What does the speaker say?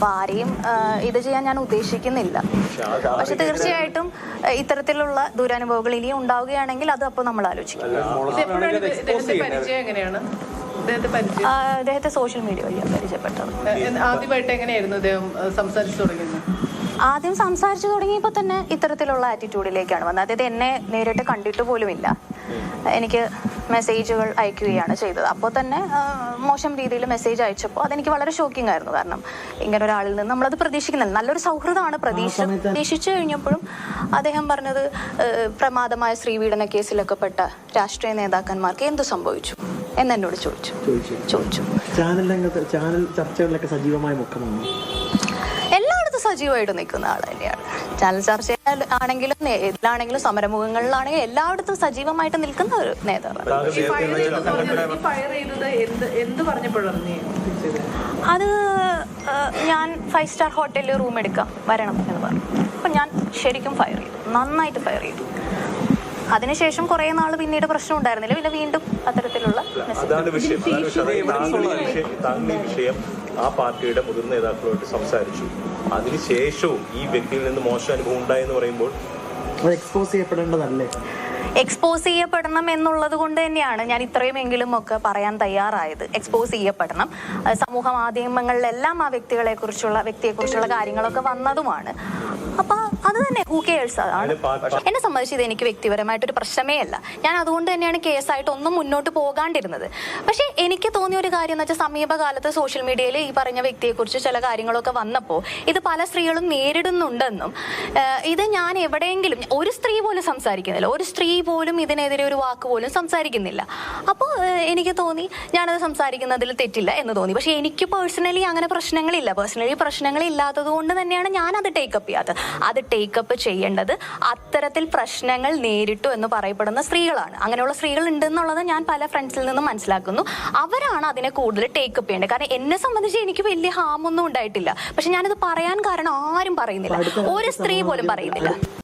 അപ്പൊ ആരെയും ഇത് ചെയ്യാൻ ഞാൻ ഉദ്ദേശിക്കുന്നില്ല. പക്ഷെ തീർച്ചയായിട്ടും ഇത്തരത്തിലുള്ള ദുരനുഭവങ്ങൾ ഇനിയും ഉണ്ടാവുകയാണെങ്കിൽ അത് അപ്പോൾ നമ്മൾ ആലോചിക്കും. എങ്ങനെയാണ്? അദ്ദേഹത്തെ സോഷ്യൽ മീഡിയ വഴിയാണ് പരിചയപ്പെട്ടത് ആദ്യമായിട്ട് എങ്ങനെയായിരുന്നു അദ്ദേഹം സംസാരിച്ചു തുടങ്ങിയത്? ആദ്യം സംസാരിച്ചു തുടങ്ങിയപ്പോൾ തന്നെ ഇത്തരത്തിലുള്ള ആറ്റിറ്റ്യൂഡിലേക്കാണ് വന്നത്. അതായത് എന്നെ നേരിട്ട് കണ്ടിട്ട് പോലുമില്ല. എനിക്ക് മെസ്സേജുകൾ അയക്കുകയാണ് ചെയ്തത്. അപ്പോൾ തന്നെ മോശം രീതിയിൽ മെസ്സേജ് അയച്ചപ്പോൾ അതെനിക്ക് വളരെ ഷോക്കിംഗ് ആയിരുന്നു. കാരണം ഇങ്ങനെ ഒരാളിൽ നിന്ന് നമ്മളത് പ്രതീക്ഷിക്കുന്നില്ല. നല്ലൊരു സൗഹൃദമാണ് പ്രതീക്ഷ. പ്രതീക്ഷിച്ചു കഴിഞ്ഞപ്പോഴും അദ്ദേഹം പറഞ്ഞത് പ്രമാദമായ സ്ത്രീപീഡന കേസിലൊക്കെ പെട്ട രാഷ്ട്രീയ നേതാക്കന്മാർക്ക് എന്തു സംഭവിച്ചു? എന്നെന്നോട് ചോദിച്ചു. ചോദിച്ചു. ചോദിച്ചു. ചാനൽ രംഗത്ത് ചാനൽ ചർച്ചകളിലൊക്കെ സജീവമായ മുഖമാണ്? എല്ലായിടത്തും സജീവമായിട്ട് നിൽക്കുന്ന ആൾ തന്നെയാണ്. ചാനൽ ചർച്ച ആണെങ്കിലും ഇതിലാണെങ്കിലും സമരമുഖങ്ങളിലാണെങ്കിലും എല്ലായിടത്തും സജീവമായിട്ട് നിൽക്കുന്ന ഒരു നേതാവാണ്. അത് ഞാൻ ഫൈവ് സ്റ്റാർ ഹോട്ടലിൽ റൂം എടുക്കാം വരണം എന്ന് പറഞ്ഞു. അപ്പം ഞാൻ ശരിക്കും ഫയർ ചെയ്തു. നന്നായിട്ട് ഫയർ ചെയ്തു. അതിനുശേഷം കുറെ നാൾ പിന്നീട് പ്രശ്നം ഉണ്ടായിരുന്നില്ല പിന്നെ വീണ്ടും അത്തരത്തിലുള്ള മെസ്സേജ് ആ പാർട്ടിയുടെ മുതിർന്ന നേതാക്കളുമായിട്ട് സംസാരിച്ചു. അതിനുശേഷവും ഈ വ്യക്തിയിൽ നിന്ന് മോശം അനുഭവം ഉണ്ടായെന്ന് പറയുമ്പോൾ എക്സ്പോസ് ചെയ്യപ്പെടേണ്ടതല്ലേ? എക്സ്പോസ് ചെയ്യപ്പെടണം എന്നുള്ളത് കൊണ്ട് തന്നെയാണ് ഞാൻ ഇത്രയുമെങ്കിലും ഒക്കെ പറയാൻ തയ്യാറായത്. എക്സ്പോസ് ചെയ്യപ്പെടണം. സമൂഹ മാധ്യമങ്ങളിലെല്ലാം ആ വ്യക്തികളെ കുറിച്ചുള്ള വ്യക്തിയെ കുറിച്ചുള്ള കാര്യങ്ങളൊക്കെ വന്നതുമാണ്. അപ്പൊ അത് തന്നെ ഹൂ കെയേഴ്സ് അതാണ്. എന്നെ സംബന്ധിച്ച് ഇത് എനിക്ക് വ്യക്തിപരമായിട്ടൊരു പ്രശ്നമേ അല്ല. ഞാൻ അതുകൊണ്ട് തന്നെയാണ് കേസായിട്ട് ഒന്നും മുന്നോട്ട് പോകാണ്ടിരുന്നത്. പക്ഷെ എനിക്ക് തോന്നിയ ഒരു കാര്യം എന്ന് വെച്ചാൽ സമീപകാലത്ത് സോഷ്യൽ മീഡിയയിൽ ഈ പറഞ്ഞ വ്യക്തിയെക്കുറിച്ച് ചില കാര്യങ്ങളൊക്കെ വന്നപ്പോൾ ഇത് പല സ്ത്രീകളും നേരിടുന്നുണ്ടെന്നും ഇത് ഞാൻ എവിടെയെങ്കിലും ഒരു സ്ത്രീ പോലും സംസാരിക്കുന്നില്ല. ഒരു സ്ത്രീ പോലും ഇതിനെതിരെ ഒരു വാക്ക് പോലും സംസാരിക്കുന്നില്ല. അപ്പോൾ എനിക്ക് തോന്നി ഞാനത് സംസാരിക്കുന്നതിൽ തെറ്റില്ല എന്ന് തോന്നി. പക്ഷേ എനിക്ക് പേഴ്സണലി അങ്ങനെ പ്രശ്നങ്ങളില്ല. പേഴ്സണലി പ്രശ്നങ്ങളില്ലാത്തത് കൊണ്ട് തന്നെയാണ് ഞാൻ അത് ടേക്കപ്പ് ചെയ്യാത്തത്. അത് ടേക്കപ്പ് ചെയ്യേണ്ടത് അത്തരത്തിൽ പ്രശ്നങ്ങൾ നേരിട്ടു എന്ന് പറയപ്പെടുന്ന സ്ത്രീകളാണ്. അങ്ങനെയുള്ള സ്ത്രീകൾ ഉണ്ടെന്നുള്ളത് ഞാൻ പല ഫ്രണ്ട്സിൽ നിന്നും മനസ്സിലാക്കുന്നു. അവരാണ് അതിനെ കൂടുതൽ ടേക്കപ്പ് ചെയ്യേണ്ടത്. കാരണം എന്നെ സംബന്ധിച്ച് എനിക്ക് വലിയ ഹാമൊന്നും ഉണ്ടായിട്ടില്ല. പക്ഷെ ഞാനത് പറയാൻ കാരണം ആരും പറയുന്നില്ല. ഒരു സ്ത്രീ പോലും പറയുന്നില്ല.